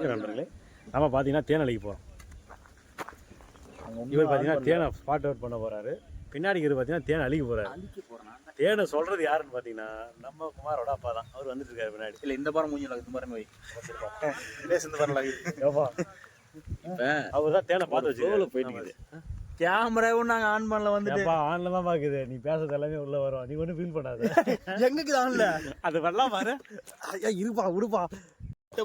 வணக்கம் நண்பர்களே. நம்ம பார்த்தீங்கன்னா தேன் அழிக்க போகிறோம் இவர் பார்த்தீங்கன்னா தேனை ஸ்பாட் அவுட் பண்ண போகிறாரு பின்னாடி இவர் பார்த்தீங்கன்னா தேன் அழிக்க போகிறாரு தேனை சொல்கிறது யாருன்னு பார்த்தீங்கன்னா நம்ம குமாரோட அப்பா தான். அவர் வந்துட்டு இருக்காரு பின்னாடி. இல்ல இந்த பாரம் மூஞ்சில இந்த பாரம் வை. இந்த பாரம் இப்ப அவர் தான் தேனை பார்த்து வச்சு போயிட்டு கேமராவும் நாங்க ஆன் பண்ணல வந்துட்டு. ஆன்ல தான் பாக்குது. நீ பேசுறது எல்லாமே உள்ள வரும். நீ ஒன்றும் ஃபீல் பண்ணாத. எங்களுக்கு ஆன்ல அது வரலாம் பாரு. ஐயா இருப்பா விடுப்பா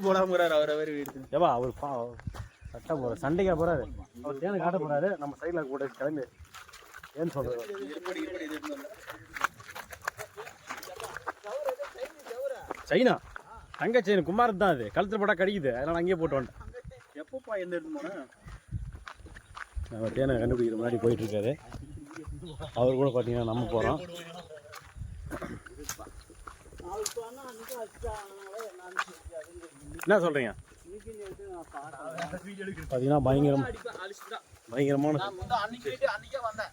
போடாமறாரு அவர் அவர் வீடு ஏப்பா அவர் பா சட்டை போற சண்டைக்கா போறாரு. அவர் தேனை காட்ட போறாரு நம்ம சைடில் கூட கிளம்பி. ஏன்னு சொல்றது? சைனா? தங்க செயின் குமாரத் தான் அது. கழுத்துல போட்டா கடிக்குது. அதனால அங்கேயே போட்டு வந்துட்டேன். எப்பப்பா எந்த எடுத்து நம்ம தேனை கண்டுபிடிக்கிற முன்னாடி போயிட்டு இருக்காரு. அவர் கூட பார்த்தீங்கன்னா நம்ம போகிறோம் என்ன சொல்கிறீங்க பார்த்தீங்கன்னா பயங்கரம் பயங்கரமான நான் வந்து அன்னைக்கு போயிட்டு அன்னைக்கே வந்தேன்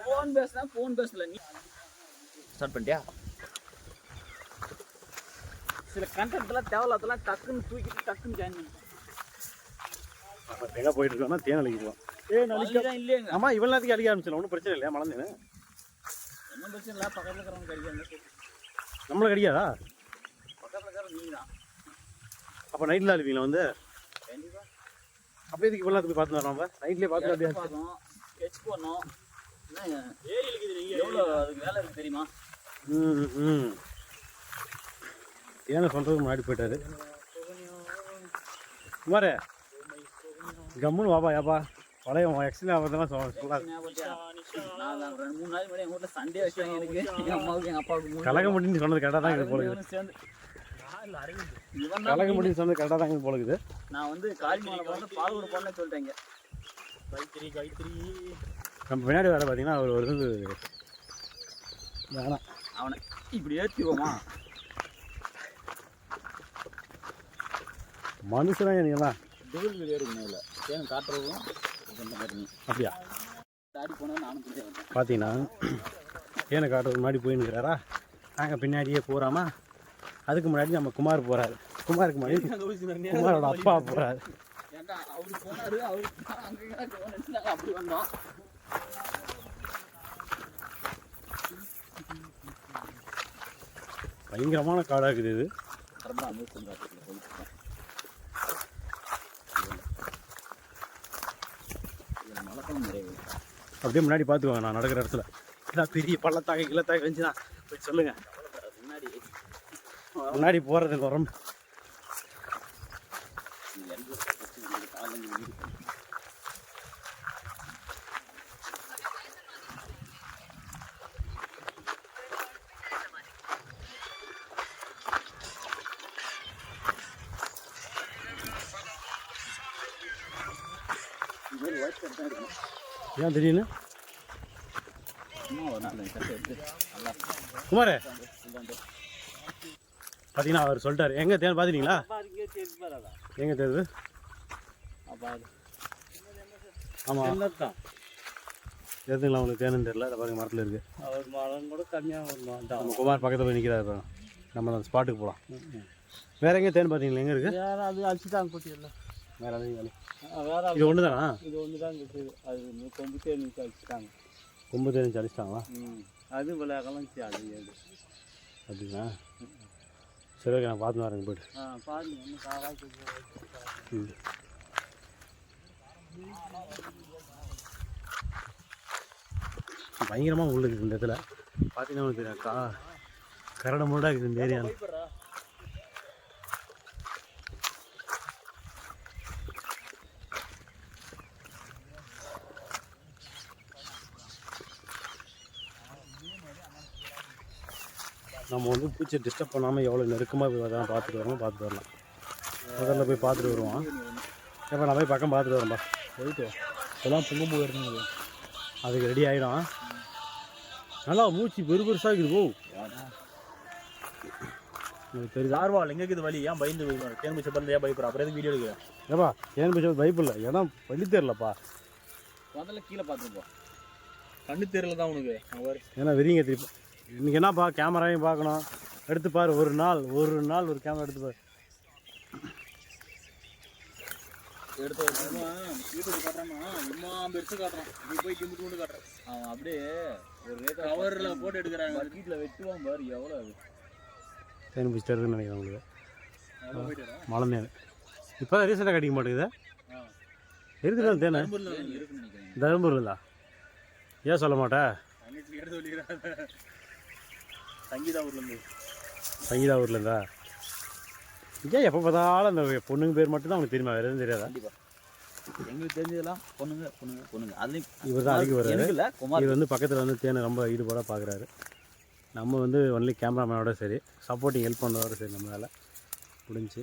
ஃபோன் பேசுனா ஃபோன் பேசல நீ ஸ்டார்ட் பண்ணிட்டியா? சில கண்டென்ட்லாம் தேவையில்லாதெல்லாம் டக்குன்னு தூக்கிட்டு டக்குன்னு ஜாயின் பண்ணிட்டேன் எங்கே போயிட்டு இருக்கோம்னா தேன் அழிக்கலாம் தேன் அழிக்க அதுதான் இல்லையேங்க. ஆமாம் இவ்வளோ நேரத்துக்கு அழிக்க ஆரம்பிச்சிடலாம். ஒன்றும் பிரச்சனை இல்லையா மலர்ந்தேன் என்ன? பிரச்சனை இல்லை பக்கத்தில் இருக்கிறவங்க கிடைக்காது நம்மளை கடிக்காதா அப்போ நைட்டில் அழிப்பீங்களா வந்து? அப்படியே இதுக்கு இவ்வளோ நேரத்துக்கு பார்த்து வரோம் நைட்லேயே பார்த்து அப்படியே ஸ்கெட்ச் பண்ணோம் என்ன ஏரி இருக்குது எவ்வளோ அதுக்கு வேலை இருக்கு தெரியுமா? ம் ம். தேனை சொல்கிறதுக்கு முன்னாடி போயிட்டாரு? குமாரே. கம்முன்னு வாப்பா ஏப்பா. பழைய எக்ஸில் ஆகிறதெல்லாம் தான் ரெண்டு மூணு நாள் முன்னாடி வீட்டில் சண்டே வச்சாங்க எனக்கு எங்கள் அம்மாவுக்கு எங்கள் அப்பாவுக்கு மூணு சொன்னது கரெக்டாக தான் இருக்குது போல இவனும் சேர்ந்து இவன் தான் சொன்னது கரெக்டாக தான் இருக்குது போல இருக்குது. நான் வந்து காளிமலை வந்து பால் கொடுப்போம்னு சொல்லிட்டேங்க நம்ம பின்னாடி வேறு பார்த்தீங்கன்னா அவர் ஒரு இது வேணாம். அவனை இப்படி ஏற்றிவோமா மனுஷனா நீங்களாம் டபுள் வீடியோ எடுக்கணும் இல்லை ஏன் காட்டுறதும் அப்படியா? பார்த்தீங்கன்னா தேனை காட்டுறதுக்கு முன்னாடி போயின்னுக்கிறாரா? நாங்கள் பின்னாடியே போகிறாமா அதுக்கு முன்னாடி நம்ம குமார் போகிறாரு குமாருக்கு முன்னாடி குமாரோட அப்பா போகிறாரு பயங்கரமான காடாக இருக்குது இது ரொம்ப அமேசன் காட்டுல போயிட்டு இதில் மழைக்காலம் நிறைய வருது. அப்படியே முன்னாடி பார்த்துக்கோங்க நான் நடக்கிற இடத்துல ஏதாவது பெரிய பள்ளத்தாக்கு கிள்ளத்தாக இருந்துச்சுன்னா போய் சொல்லுங்கள் முன்னாடி முன்னாடி போகிறது உரம் Thank you. தான் ஏன் திடீர்னு? குமாரே. பார்த்தீங்கன்னா அவர் சொல்லிட்டாரு. எங்கே தேன் பார்த்துட்டீங்களா எங்கே தேர்வு? ஆமாம் எதுங்களா உங்களுக்கு தேனுன்னு தெரியல? அதை பாருங்க மரத்தில் இருக்குது அவர் மரம் கூட கம்மியாக வரும் நம்ம குமார் பக்கத்தில் போய் நிற்கிறாரு பாருங்க. நம்ம அந்த ஸ்பாட்டுக்கு போகலாம் வேற எங்கே தேன் பார்த்தீங்களா எங்கே இருக்குது வேற அது அழிச்சுட்டாங்க குட்டியில் வேற எதுவும் வேலை இது ஒன்று தானா இது ஒன்று தான் இருக்குது. அது நூற்றம்பது பேர் நிற்க அழிச்சிட்டாங்க கொம்பு தேன் அடிச்சிட்டாங்களா? ம். அது விளையாடலாம் அது ஏழு. அப்படிங்களா? சரி ஓகே நான் பார்த்து வரேங்க போய்ட்டு. ஆ பாருங்க ம். பயங்கரமாக உள்ள இருக்குது இந்த இடத்துல பார்த்தீங்கன்னா உங்களுக்கு கா கரடு முரடாக இருக்குது இந்த ஏரியா நம்ம வந்து பூச்சியை டிஸ்டர்ப் பண்ணாமல் எவ்வளோ நெருக்கமாக போய் அதெல்லாம் பார்த்துட்டு வரணும் பார்த்துட்டு வரலாம். முதல்ல போய் பார்த்துட்டு வருவோம். எப்போ நான் போய் பக்கம் பார்த்துட்டு வரேன்பா போயிட்டு வா. இப்போலாம் பொங்கம்பூ வருதுங்க அதுக்கு ரெடி ஆகிடும் நல்லா மூச்சு பெரு பெருசாக இருக்குது ஓ எனக்கு தெரியுதா எங்கே இருக்குது வழி ஏன் பயந்து தேர்மிச்ச பண்ணல ஏன் பயப்படுற? அப்புறம் எதுக்கு வீடியோ எடுக்கிறேன் ஏப்பா ஏன் பிடிச்சது பைப் இல்லை இடம் வழி தெரிலப்பா முதல்ல கீழே பார்த்துருப்போம். கண்ணு தெரியல தான் உனக்கு ஏன்னா வெறிங்க திருப்பி இன்னைக்கு என்னப்பா கேமராவையும் பார்க்கணும். எடுத்து பாரு ஒரு நாள் ஒரு நாள் ஒரு கேமரா எடுத்து பாரு. எடுத்து வச்சு யூடியூப் காட்டுறாமா இம்மா பெருசு காட்டுறான். நீ போய் கிம்பு கொண்டு காட்டுறான். அவன் அப்படியே ஒரு ரேட்டா கவர்ல போட்டு எடுக்கிறாங்க. பக்கெட்ல வெட்டுவான் பாரு எவ்வளோ அது? தேன் பிடிச்சி தருதுன்னு நினைக்கிறேன் உங்களுக்கு. மலை. தேன் இப்போ தான் ரீசெண்டாக கடிக்க மாட்டேங்குது? இருக்குதா தேன்? தருமபுரிலா ஏன் சொல்ல மாட்டே? அன்னைக்கு எடுத்து சொல்லிக்கிறாங்க சங்கீதா ஊர்லேருந்து சங்கீதா ஊர்லேருந்தா ஏன் எப்போ பார்த்தாலும் அந்த பொண்ணுங்க பேர் மட்டும் தான் அவனுக்கு தெரியுமா? வேறு எதுவும் தெரியாதா? எங்களுக்கு தெரிஞ்சதெல்லாம் பொண்ணுங்க பொண்ணுங்க பொண்ணுங்க. அதுலயும் இவர். தான் அடிக்க வர்றாரு குமார். இவர் வந்து பக்கத்தில் வந்து தேனை ரொம்ப ஈடுபாடாக பார்க்குறாரு நம்ம வந்து ஒன்லி கேமராமேனோட சரி சப்போர்ட்டிங் ஹெல்ப் பண்ணதோட சரி நம்மளால் முடிஞ்சு.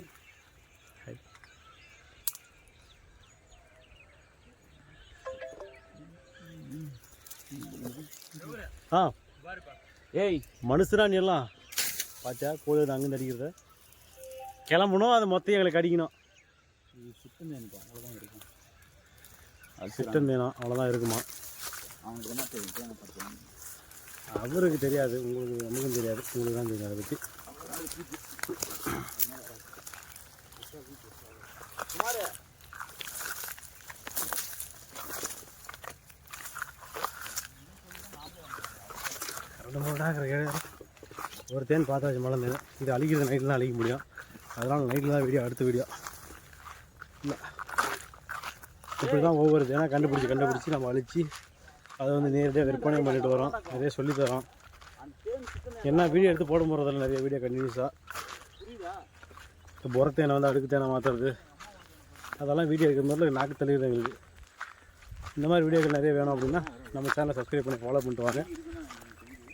ஆ. ஏய் மனுஷனா நீ எல்லாம்? பாத்தியா கோழி அங்கேருந்து அடிக்கிறத? கிளம்பணும் அது மொத்தம் எங்களுக்கு அடிக்கணும். சுத்தம் எனக்கு அவ்வளோதான் இருக்கும். அது சிட்டன் தேனம் அவ்வளோதான் இருக்குமா? அவனுக்கு என்ன தெரியும் அவருக்கு தெரியாது உங்களுக்கு நமக்கும் தெரியாது உங்களுக்கு தான் தெரியும் அதை பற்றி ரெண்டு மூணு டாக்கிற ஏழு ஒரு தேன் பார்த்தாச்சு மழை இது அழிக்கிறது நைட்டில் தான் அழிக்க முடியும். அதனால் நைட்டில் தான் வீடியோ அடுத்த வீடியோ இல்லை. இப்படி தான் ஒவ்வொரு தேனாக கண்டுபிடிச்சி கண்டுபிடிச்சி நம்ம அழிச்சு அதை வந்து நேரடியாக விற்பனை பண்ணிட்டு வரோம். நிறைய சொல்லித்தரோம். என்ன வீடியோ எடுத்து போட போகிறதில்ல நிறைய வீடியோ கண்டினியூஸாக இப்போ புறத்தேனை வந்து அடுக்கு தேனை மாற்றுறது அதெல்லாம் வீடியோ எடுக்கிற மாதிரி நாக்கு தள்ளிடுது எங்களுக்கு. இந்த மாதிரி வீடியோக்கள் நிறைய வேணும் அப்படின்னா நம்ம சேனலை சப்ஸ்கிரைப் பண்ணி ஃபாலோ பண்ணிட்டு வாங்க.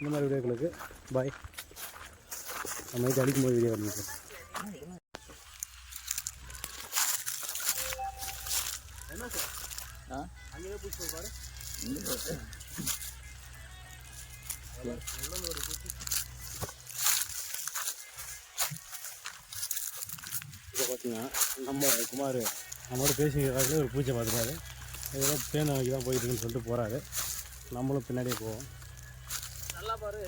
இந்த மாதிரி வீடியோக்களுக்கு பாய் நம்ம நைட்டு அடிக்கும்போது வீடியோ பண்ணிக்கிறோம் ஆ அங்கேயே இங்க இப்போ பார்த்தீங்கன்னா நம்ம குமார் நம்மளோட பேசிக்கிறாரு ஒரு பூச்சை பார்த்துட்டாரு ஏதோ தேனை வைக்க தான் போயிட்டு இருக்குன்னு சொல்லிட்டு போகிறாரு நம்மளும் பின்னாடியே போவோம். பாரு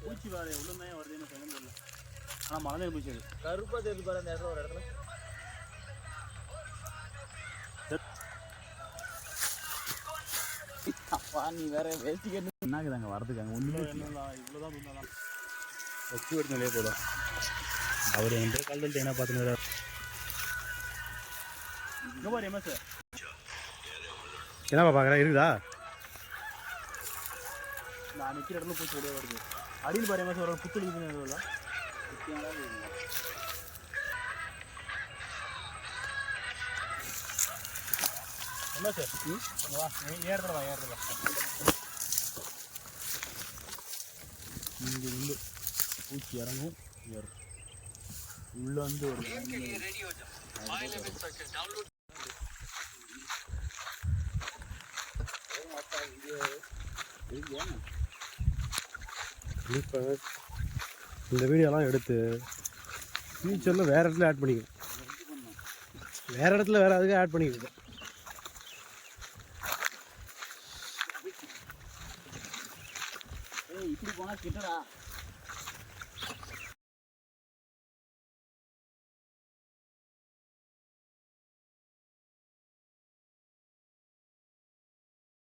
பூச்சி பாரு எவ்வளோ தான் வருதுன்னு சொல்ல தெரியல. ஆனால் பூச்சி அது. கருப்பா தெரியுது பாரு அந்த இடத்துல ஒரு இடத்துல. அப்பா நீ வேற வேஸ்டிகேட் என்னாக்குதாங்க வரதுக்கு? அங்கே ஒன்றுமே இவ்வளோ தான் தூண்டலாம் ஒச்சு எடுத்தாலே போதும் அவர் என்கிட்ட கல்தல் தேனா பார்த்துன்னு இங்கே பாரு என்னப்பா பார்க்குறேன் இருக்குதா? நான் நிற்கிற இடத்துல பூச்சி வெளியே வருது. அடியில் பாரு மாதிரி ஒரு புத்து இல்லை என்ன சார்? வா நீ ஏறுறதா ஏறுறதா இங்கே உள்ள பூச்சி இறங்கும். ஏறும் உள்ள வந்து ஒரு இப்போ இந்த வீடியோலாம் எடுத்து ஃபியூச்சரில் வேறு இடத்துல ஆட் பண்ணிக்கணும். வேறு இடத்துல வேறு அதுக்கு ஆட் பண்ணிக்கிறேன் இப்படி போனால் கிட்டடா.